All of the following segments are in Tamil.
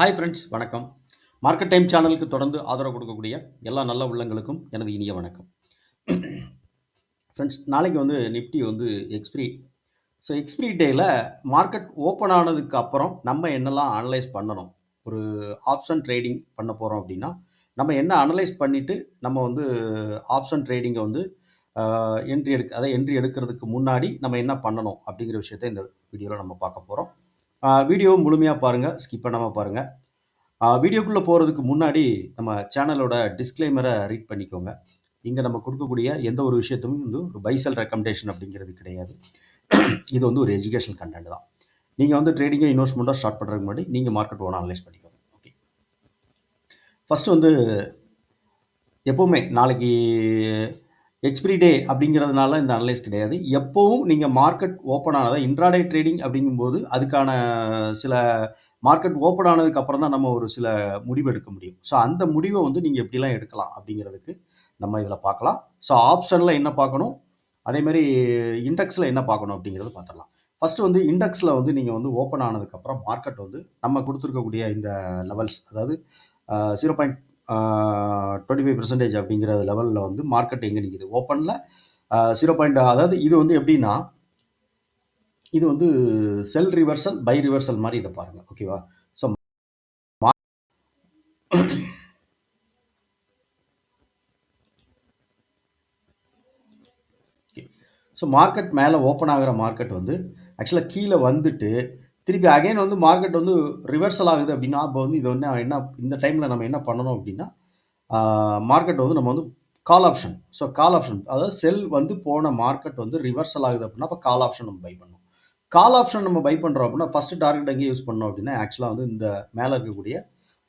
ஹாய் ஃப்ரெண்ட்ஸ் வணக்கம். மார்க்கெட் டைம் சேனலுக்கு தொடர்ந்து ஆதரவு கொடுக்கக்கூடிய எல்லா நல்ல உள்ளங்களுக்கும் எனது இனிய வணக்கம். ஃப்ரெண்ட்ஸ் நாளைக்கு வந்து நிஃப்டி வந்து எக்ஸ்பிரி ஸோ எக்ஸ்பிரி டேயில் மார்க்கெட் ஓப்பன் ஆனதுக்கு அப்புறம் நம்ம என்னெல்லாம் அனலைஸ் பண்ணணும்? ஒரு ஆப்ஷன் ட்ரேடிங் பண்ண போகிறோம் அப்படின்னா நம்ம என்ன அனலைஸ் பண்ணிவிட்டு நம்ம வந்து ஆப்ஷன் ட்ரேடிங்கை வந்து என்ட்ரி எடுக்க அதை என்ட்ரி எடுக்கிறதுக்கு முன்னாடி நம்ம என்ன பண்ணணும் அப்படிங்கிற விஷயத்த இந்த வீடியோவில் நம்ம பார்க்க போகிறோம் வீடியோ முழுமையாக பாருங்கள் ஸ்கிப் பண்ணாமல் பாருங்கள் வீடியோக்குள்ளே போகிறதுக்கு முன்னாடி நம்ம சேனலோட டிஸ்க்ளைமரை ரீட் பண்ணிக்கோங்க. இங்கே நம்ம கொடுக்கக்கூடிய எந்த ஒரு விஷயத்தும் வந்து ஒரு பைசல் ரெக்கமெண்டேஷன் அப்படிங்கிறது கிடையாது. இது வந்து ஒரு எஜுகேஷன் கண்டென்ட் தான். நீங்கள் வந்து ட்ரேடிங்கை இன்வெஸ்ட்மெண்ட்டாக ஸ்டார்ட் பண்ணுறதுக்கு முன்னாடி நீங்கள் மார்க்கெட் ஓன அனலைஸ் பண்ணிக்கோங்க. ஓகே ஃபஸ்ட்டு வந்து எப்போவுமே நாளைக்கு எக்ஸ்பிரி டே அப்படிங்கிறதுனால இந்த அனலைஸ் கிடையாது. எப்போவும் நீங்கள் மார்க்கெட் ஓப்பன் ஆனதை இன்ட்ராடே ட்ரேடிங் அப்படிங்கும்போது அதுக்கான சில மார்க்கெட் ஓப்பன் ஆனதுக்கு அப்புறம் தான் நம்ம ஒரு சில முடிவு எடுக்க முடியும். ஸோ அந்த முடிவை வந்து நீங்கள் எப்படிலாம் எடுக்கலாம் அப்படிங்கிறதுக்கு நம்ம இதில் பார்க்கலாம். ஸோ ஆப்ஷனில் என்ன பார்க்கணும்? அதே மாதிரி இண்டெக்ஸில் என்ன பார்க்கணும் அப்படிங்கிறத பார்த்துடலாம். ஃபஸ்ட்டு வந்து இண்டெக்ஸில் வந்து நீங்கள் வந்து ஓப்பன் ஆனதுக்கப்புறம் மார்க்கெட் வந்து நம்ம கொடுத்துருக்கக்கூடிய இந்த லெவல்ஸ் அதாவது zero point twenty five percentage அப்படிங்கிற லெவலில் வந்து மார்க்கெட் எங்கே நிற்கிது ஓப்பனில் ஜீரோ பாயிண்ட் அதாவது இது வந்து எப்படின்னா இது வந்து செல் ரிவர்சல் பை ரிவர்சல் மாதிரி இதை பாருங்கள் ஓகேவா ஸோ ஸோ மார்க்கெட் மேலே ஓப்பன் ஆகிற மார்க்கெட் வந்து ஆக்சுவலாக கீழே வந்துட்டு திருப்பி அகைன் வந்து மார்க்கெட் வந்து ரிவர்சல் ஆகுது அப்படின்னா அப்போ வந்து இது வந்து என்ன இந்த டைமில் நம்ம என்ன பண்ணணும் அப்படின்னா மார்க்கெட் வந்து நம்ம வந்து call option so call option அதாவது செல் வந்து போன மார்க்கெட் வந்து ரிவர்சல் ஆகுது அப்படின்னா அப்போ கால் ஆப்ஷன் நம்ம பை பண்ணணும். கால் ஆப்ஷன் நம்ம பை பண்ணுறோம் அப்படின்னா ஃபஸ்ட்டு டார்கெட் எங்கே யூஸ் பண்ணோம் அப்படின்னா ஆக்சுவலாக வந்து இந்த மேலே இருக்கக்கூடிய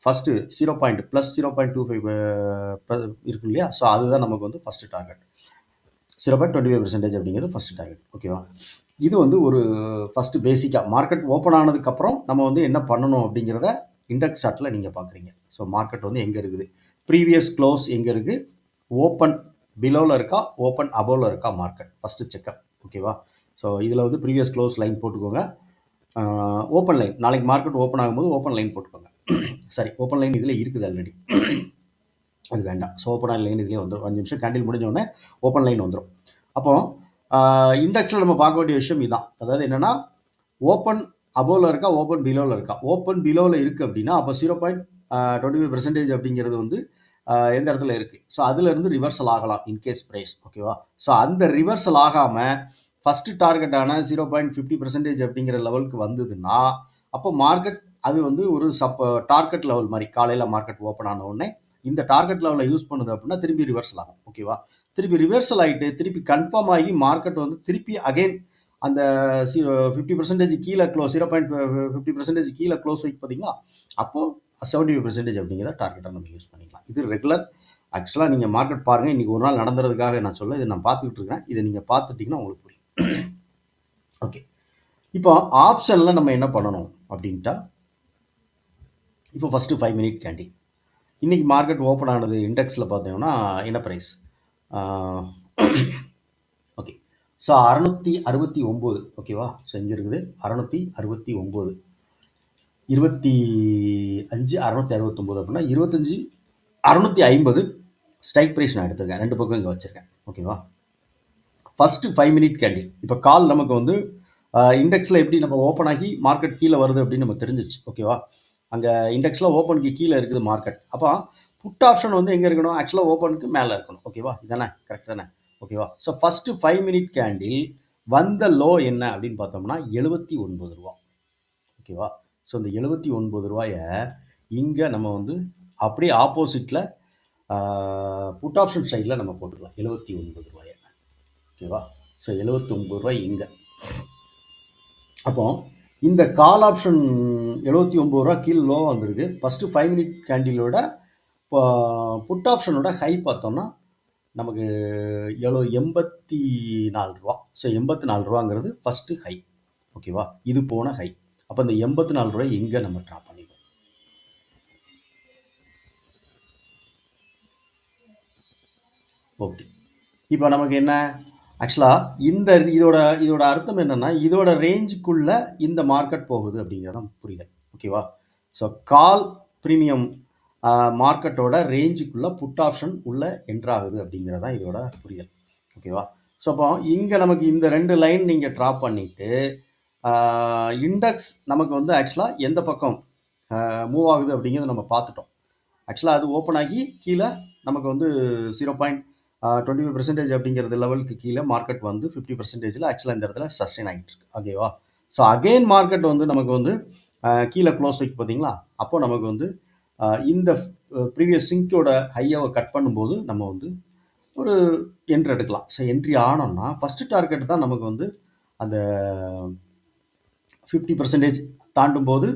first zero point plus zero point two five இருக்கு இல்லையா? ஸோ அதுதான் நமக்கு வந்து first target zero point twenty five percentage அப்படிங்கிறது ஃபஸ்ட்டு டார்கெட் ஓகேவா இது வந்து ஒரு ஃபஸ்ட்டு பேசிக்காக மார்க்கெட் ஓப்பன் ஆனதுக்கப்புறம் நம்ம வந்து என்ன பண்ணணும் அப்படிங்கிறத இண்டெக்ஸ் சார்ட்டில் நீங்கள் பார்க்குறீங்க ஸோ மார்க்கெட் வந்து எங்கே இருக்குது? ப்ரீவியஸ் க்ளோஸ் எங்கே இருக்குது ஓப்பன் பிலோவில் இருக்கா? ஓப்பன் அபோவில் இருக்கா மார்க்கெட் ஃபஸ்ட்டு செக்அப் ஓகேவா ஸோ இதில் வந்து ப்ரீவியஸ் க்ளோஸ் லைன் போட்டுக்கோங்க. ஓப்பன் லைன் நாளைக்கு மார்க்கெட் ஓப்பன் ஆகும்போது ஓப்பன் லைன் போட்டுக்கோங்க. சரி ஓப்பன் லைன் இதில் இருக்குது ஆல்ரெடி அது வேண்டாம். ஸோ ஓப்பன் லைன் இதுலேயே வந்துடும் அஞ்சு நிமிஷம் கேண்டில் முடிஞ்சோடனே ஓப்பன் லைன் வந்துடும் அப்போது இண்டெக்ஸில் நம்ம பார்க்க வேண்டிய விஷயம் இதுதான் அதாவது என்னென்னா ஓப்பன் அபோவில் இருக்கா ஓப்பன் பிலோவில் இருக்கா? ஓப்பன் பிலோவில் இருக்குது அப்படின்னா அப்போ zero point twenty five percentage அப்படிங்கிறது வந்து எந்த இடத்துல இருக்குது ஸோ அதுலேருந்து ரிவர்சல் ஆகலாம் இன்கேஸ் ப்ரைஸ் ஓகேவா ஸோ அந்த ரிவர்சல் ஆகாமல் ஃபஸ்ட்டு டார்கெட்டான ஜீரோ பாயிண்ட் ஃபிஃப்டி பர்சன்டேஜ் அப்படிங்கிற லெவலுக்கு வந்ததுன்னா அப்போ மார்க்கெட் அது வந்து ஒரு சப் டார்கெட் லெவல் மாதிரி காலையில் மார்க்கெட் ஓப்பன் ஆன உடனே இந்த டார்கெட் லெவலில் யூஸ் பண்ணுது அப்படின்னா திரும்பி ரிவர்சல் ஆகும் ஓகேவா திருப்பி ரிவர்சல் ஆகிட்டு திருப்பி கன்ஃபார்ம் ஆகி மார்க்கெட் வந்து திருப்பி அகைன் அந்த ஃபிஃப்டி பர்சன்டேஜ் கீழே close zero point fifty percentage கீழே க்ளோஸ் வைக்க பார்த்தீங்கன்னா அப்போது செவன்டி ஃபைவ் பர்சன்டேஜ் அப்படிங்கிறத டார்கெட்டாக நம்ம யூஸ் பண்ணிக்கலாம். இது ரெகுலர் ஆக்சுவலாக நீங்கள் மார்க்கெட் பாருங்கள் இன்றைக்கி ஒரு நாள் நடந்ததுக்காக நான் சொல்ல இதை நான் பார்த்துக்கிட்டு இருக்கிறேன். இதை நீங்கள் பார்த்துட்டிங்கன்னா உங்களுக்கு புரியும். ஓகே இப்போ ஆப்ஷனில் நம்ம என்ன பண்ணணும் அப்படின்ட்டா இப்போ ஃபஸ்ட்டு ஃபைவ் மினிட் கேண்டி இன்றைக்கி மார்க்கெட் ஓப்பன் ஆனது இண்டெக்ஸில் பார்த்தீங்கன்னா என்ன ப்ரைஸ் ஓகே ஸோ அறநூற்றி அறுபத்தி ஒம்பது ஓகேவா ஸோ இங்கே இருக்குது. அறநூற்றி அறுபத்தி ஒம்பது. இருபத்தி அஞ்சு அறநூற்றி அறுபத்தொம்போது அப்படின்னா இருபத்தஞ்சி அறநூற்றி ஐம்பது ஸ்ட்ரைக் ப்ரைஸ் நான் எடுத்திருக்கேன். ரெண்டு பக்கம் இங்கே வச்சுருக்கேன். ஓகேவா ஃபஸ்ட்டு ஃபைவ் மினிட் கேண்டி இப்போ கால் நமக்கு வந்து இண்டெக்ஸில் எப்படி நம்ம ஓப்பன் ஆகி மார்க்கெட் கீழே வருது அப்படின்னு நம்ம தெரிஞ்சிச்சு ஓகேவா அங்கே இண்டெக்ஸில் ஓப்பனுக்கு கீழே இருக்குது மார்க்கெட் அப்போ புட் ஆப்ஷன் வந்து எங்கே இருக்கணும்? ஆக்சுவலாக ஓப்பனுக்கு மேலே இருக்கணும். ஓகேவா இதானே? கரெக்ட் தானே? ஓகேவா so first five minute candle வந்த லோ என்ன அப்படின்னு பார்த்தோம்னா எழுபத்தி ஒன்பது ரூபா. ஓகேவா ஸோ இந்த எழுபத்தி ஒன்பது ரூபாயை இங்கே நம்ம வந்து அப்படியே ஆப்போசிட்டில் புட் ஆப்ஷன் சைடில் நம்ம போட்டுக்கலாம். எழுபத்தி ஒன்பது ரூபாயை. ஓகேவா ஸோ எழுபத்தி ஒன்பது ரூபாய் இங்கே. அப்போ இந்த கால் ஆப்ஷன் எழுபத்தி ஒம்பது ரூபா கீழ் லோ வந்திருக்கு. ஃபஸ்ட்டு ஃபைவ் மினிட் கேண்டிலோட இப்போ புட் ஆப்ஷனோட ஹை பார்த்தோம்னா நமக்கு எவ்வளோ? எண்பத்தி நாலு ரூபா. ஸோ எண்பத்தி நாலு ரூபாங்கிறது ஃபஸ்ட்டு ஹை ஓகேவா இது போன ஹை அப்போ இந்த எண்பத்தி நாலு ரூபாய் எங்கே நம்ம ட்ரா பண்ணிடுவோம். ஓகே இப்போ நமக்கு என்ன? ஆக்சுவலாக இந்த இதோட இதோட அர்த்தம் என்னென்னா இதோட ரேஞ்சுக்குள்ளே இந்த மார்க்கெட் போகுது அப்படிங்கிறதான் புரியுது ஓகேவா ஸோ கால் ப்ரீமியம் மார்க்கெட்டோட ரேஞ்சுக்குள்ளே புட் ஆப்ஷன் உள்ள என்ட்ராகுது அப்படிங்கிறது தான் இதோட புரியல் ஓகேவா ஸோ அப்போ இங்கே நமக்கு இந்த ரெண்டு லைன் நீங்கள் ட்ராப் பண்ணிவிட்டு இண்டெக்ஸ் நமக்கு வந்து ஆக்சுவலாக எந்த பக்கம் மூவ் ஆகுது அப்படிங்கிறத நம்ம பார்த்துட்டோம். ஆக்சுவலாக அது ஓப்பன் ஆகி கீழே நமக்கு வந்து zero point twenty five percentage அப்படிங்கிறது லெவலுக்கு கீழே மார்க்கெட் வந்து ஃபிஃப்டி பர்சன்டேஜில் ஆக்சுவலாக இந்த இடத்துல சஸ்டெயின் ஆகிட்டு இருக்கு. ஓகேவா ஸோ அகெயின் மார்க்கெட் வந்து நமக்கு வந்து கீழே க்ளோஸ் வைக்கு பார்த்தீங்களா அப்போ நமக்கு வந்து இந்த ப்ரீவியஸ் சிங்கோட ஹையாவை கட் பண்ணும்போது நம்ம வந்து ஒரு என்ட்ரி எடுக்கலாம். ஸோ என்ட்ரி ஆனோம்னா ஃபஸ்ட்டு டார்கெட் தான் நமக்கு வந்து அந்த ஃபிஃப்டி பர்சன்டேஜ் தாண்டும் போது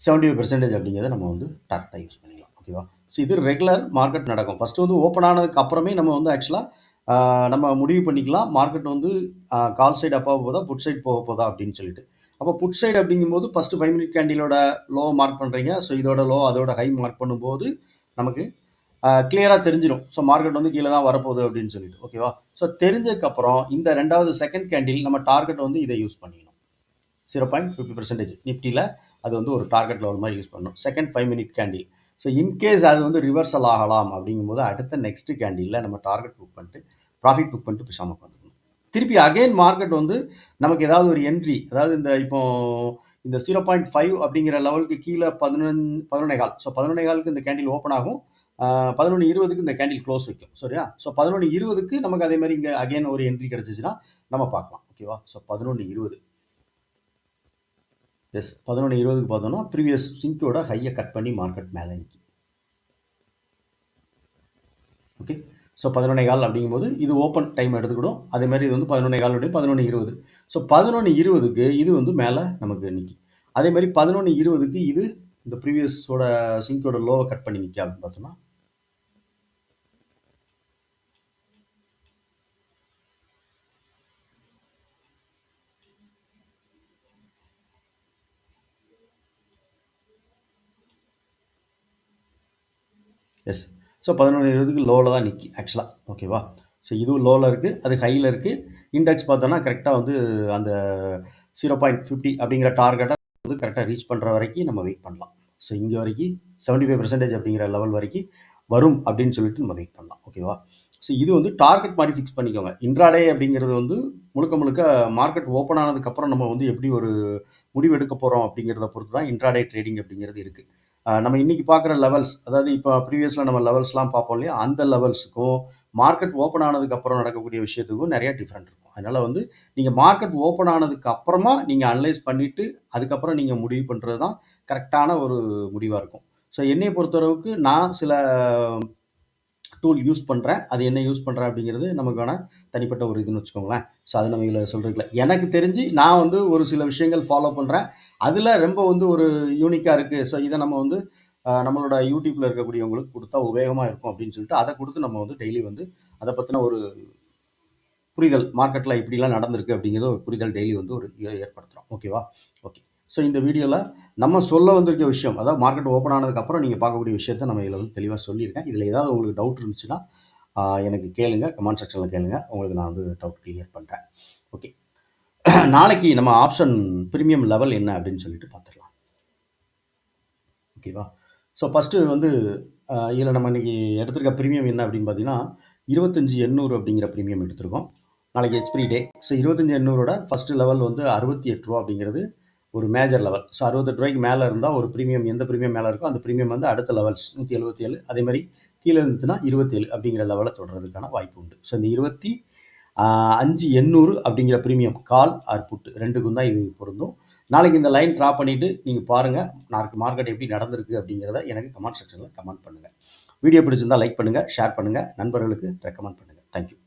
செவன்டி ஃபைவ் பர்சன்டேஜ் அப்படிங்கிறத நம்ம வந்து டார்கெட்டாக யூஸ் பண்ணிக்கலாம். ஓகேவா ஸோ இது ரெகுலர் மார்க்கெட் நடக்கும். ஃபஸ்ட்டு வந்து ஓப்பன் ஆனதுக்கு அப்புறமே நம்ம வந்து ஆக்சுவலாக நம்ம முடிவு பண்ணிக்கலாம். மார்க்கெட் வந்து கால் சைடு அப்பா போதா புட் சைடு போக போதா அப்படின்னு சொல்லிட்டு. அப்போ புட் சைடு அப்படிங்கும்போது ஃபஸ்ட்டு ஃபைவ் மினிட் கேண்டிலோட லோ மார்க் பண்ணுறீங்க ஸோ இதோட லோ அதோட ஹை மார்க் பண்ணும்போது நமக்கு கிளியராக தெரிஞ்சிடும் ஸோ மார்க்கெட் வந்து கீழே தான் வரப்போகுது அப்படின்னு சொல்லிட்டு. ஓகேவா ஸோ தெரிஞ்சதுக்கப்புறம் இந்த ரெண்டாவது செகண்ட் கேண்டில் நம்ம டார்கெட் வந்து இதை யூஸ் பண்ணிக்கணும். ஜீரோ பாயிண்ட் ஃபிஃப்டி பர்சன்டேஜ் நிஃப்டியில் அது வந்து ஒரு டார்கெட் லெவல் மாதிரி யூஸ் பண்ணணும். Second five minute candle so in case அது வந்து ரிவர்சல் ஆகலாம் அப்படிங்கும்போது அடுத்த நெக்ஸ்ட் கேண்டிலில் நம்ம டார்கெட் புக் பண்ணிட்டு ப்ராஃபிட் புக் பண்ணிட்டு பேசாமல் பண்ணணும் திருப்பி அகைன் மார்க்கெட் வந்து நமக்கு ஏதாவது ஒரு என்ட்ரி அதாவது இந்த இப்போ இந்த ஜீரோ பாயிண்ட் ஃபைவ் அப்படிங்கிற லெவலுக்கு கீழே பதினொன்று பதினொன்னே கால். ஸோ பதினொன்னே காலுக்கு இந்த கேண்டில் ஓப்பன் ஆகும். பதினொன்று இருபதுக்கு இந்த கேண்டில் க்ளோஸ் வைக்கும். சரியா? ஸோ பதினொன்று இருபதுக்கு நமக்கு அதே மாதிரி இங்கே அகைன் ஒரு என்ட்ரி கிடச்சிச்சின்னா நம்ம பார்க்கலாம். ஓகேவா ஸோ பதினொன்று இருபது. எஸ் பதினொன்று இருபதுக்கு பார்த்தோம்னா ப்ரீவியஸ் சிங்கோட ஹையை கட் பண்ணி மார்க்கெட் மேலே நிற்கி ஓகே ஸோ பதினொன்னே கால் அப்படிங்கும்போது இது ஓப்பன் டைம் எடுத்துக்கிடும். அதே மாதிரி இது வந்து பதினொன்னே காலுடைய பதினொன்று இருபது. ஸோ பதினொன்று இருபதுக்கு இது வந்து மேலே நமக்கு நிற்கும் அதே மாதிரி பதினொன்று இருபதுக்கு இது இந்த ப்ரீவியஸோட சிங்கோட லோவை கட் பண்ணி நிற்கி அப்படின்னு பார்த்தோம்னா. எஸ் ஸோ பதினொன்று இருபதுக்கு லோவில் தான் நிற்கி ஆக்சுவலாக ஓகேவா ஸோ இதுவும் லோவில் இருக்குது அது ஹையில் இருக்குது இண்டெக்ஸ் பார்த்தோன்னா கரெக்டாக வந்து அந்த ஜீரோ பாயிண்ட் ஃபிஃப்டி அப்படிங்கிற டார்கெட்டை வந்து கரெக்டாக ரீச் பண்ணுற வரைக்கும் நம்ம வெயிட் பண்ணலாம். ஸோ இங்கே வரைக்கும் செவன்ட்டி ஃபைவ் பர்சன்டேஜ் அப்படிங்கிற லெவல் வரைக்கும் வரும் அப்படின்னு சொல்லிட்டு நம்ம வெயிட் பண்ணலாம். ஓகேவா ஸோ இது வந்து டார்கெட் மாதிரி ஃபிக்ஸ் பண்ணிக்கோங்க. இன்ட்ராடே அப்படிங்கிறது வந்து முழுக்க முழுக்க மார்க்கெட் ஓப்பன் ஆனதுக்கப்புறம் நம்ம வந்து எப்படி ஒரு முடிவு எடுக்க போகிறோம் அப்படிங்கிறத பொறுத்து தான் இன்ட்ராடே ட்ரேடிங் அப்படிங்கிறது இருக்குது நம்ம இன்னைக்கு பார்க்குற லெவல்ஸ் அதாவது இப்போ ப்ரீவியஸில் நம்ம லெவல்ஸ்லாம் பார்ப்போம் இல்லையா? அந்த லெவல்ஸுக்கும் மார்க்கெட் ஓப்பன் ஆனதுக்கு அப்புறம் நடக்கக்கூடிய விஷயத்துக்கும் நிறைய டிஃப்ரெண்ட் இருக்கும். அதனால் வந்து நீங்கள் மார்க்கெட் ஓப்பன் ஆனதுக்கு அப்புறமா நீங்கள் அனலைஸ் பண்ணிவிட்டு அதுக்கப்புறம் நீங்கள் முடிவு பண்ணுறது தான் கரெக்டான ஒரு முடிவாக இருக்கும். ஸோ என்னையை பொறுத்தளவுக்கு நான் சில டூல் யூஸ் பண்ணுறேன் அது என்ன யூஸ் பண்ணுறேன் அப்படிங்கிறது நமக்கான தனிப்பட்ட ஒரு இதுன்னு வச்சுக்கோங்களேன். ஸோ அது நம்ம இதில் சொல்கிறதுல எனக்கு தெரிஞ்சு நான் வந்து ஒரு சில விஷயங்கள் ஃபாலோ பண்ணுறேன் அதில் ரொம்ப வந்து ஒரு யூனிக்காக இருக்குது ஸோ இதை நம்ம வந்து நம்மளோட யூடியூப்பில் இருக்கக்கூடியவங்களுக்கு கொடுத்தா உபயோகமாக இருக்கும் அப்படின்னு சொல்லிட்டு அதை கொடுத்து நம்ம வந்து டெய்லி வந்து அதை பற்றின ஒரு புரிதல் மார்க்கெட்டில் இப்படிலாம் நடந்திருக்கு அப்படிங்கிறத ஒரு புரிதல் டெய்லி வந்து ஒரு ஏற்படுத்துகிறோம் ஓகேவா ஓகே ஸோ இந்த வீடியோவில் நம்ம சொல்ல வந்திருக்க விஷயம் அதாவது மார்க்கெட் ஓப்பன் ஆனதுக்கப்புறம் நீங்கள் பார்க்கக்கூடிய விஷயத்தை நம்ம இதில் வந்து தெளிவாக சொல்லியிருக்கேன். இதில் ஏதாவது உங்களுக்கு டவுட் இருந்துச்சுன்னா எனக்கு கேளுங்க. கமெண்ட் செக்ஷனில் கேளுங்க. உங்களுக்கு நான் வந்து டவுட் கிளியர் பண்ணுறேன் ஓகே நாளைக்கு நம்ம ஆப்ஷன் ப்ரீமியம் லெவல் என்ன அப்படின்னு சொல்லிட்டு பார்த்துடலாம் ஓகேவா ஸோ ஃபஸ்ட்டு வந்து இதில் நம்ம இன்றைக்கி எடுத்திருக்க ப்ரீமியம் என்ன அப்படின்னு பார்த்தீங்கன்னா இருபத்தஞ்சி எண்ணூறு அப்படிங்கிற ப்ரீமியம் எடுத்திருக்கோம். நாளைக்கு எக்ஸ்பிரி டே ஸோ இருபத்தஞ்சி எண்ணூரோட ஃபஸ்ட்டு லெவல் வந்து அறுபத்தி எட்டு ரூபா அப்படிங்கிறது ஒரு மேஜர் லெவல் ஸோ அறுபத்தெட்டு ரூபாய்க்கு மேலே இருந்தால் ஒரு ப்ரீமியம் எந்த ப்ரீமியம் மேலே இருக்கோ அந்த ப்ரீமியம் வந்து அடுத்த லெவல்ஸ் நூற்றி எழுபத்தி ஏழு அதே மாதிரி கீழே இருந்துச்சுன்னா இருபத்தேழு அப்படிங்கிற லெவலை தொடர்றதுக்கான வாய்ப்பு உண்டு. ஸோ இந்த இருபத்தி அஞ்சு எண்ணூறு அப்படிங்கிற ப்ரீமியம் கால் ஆர் புட்டு. ரெண்டுக்கும் தான் இது பொருந்தும். நாளைக்கு இந்த லைன் ட்ரா பண்ணிவிட்டு நீங்கள் பாருங்கள் நாளைக்கு மார்க்கெட் எப்படி நடந்திருக்கு அப்படிங்கிறத எனக்கு கமெண்ட் செக்ஷனில் கமெண்ட் பண்ணுங்கள் வீடியோ பிடிச்சிருந்தா லைக் பண்ணுங்கள் ஷேர் பண்ணுங்கள் நண்பர்களுக்கு ரெக்கமெண்ட் பண்ணுங்கள் தேங்க்யூ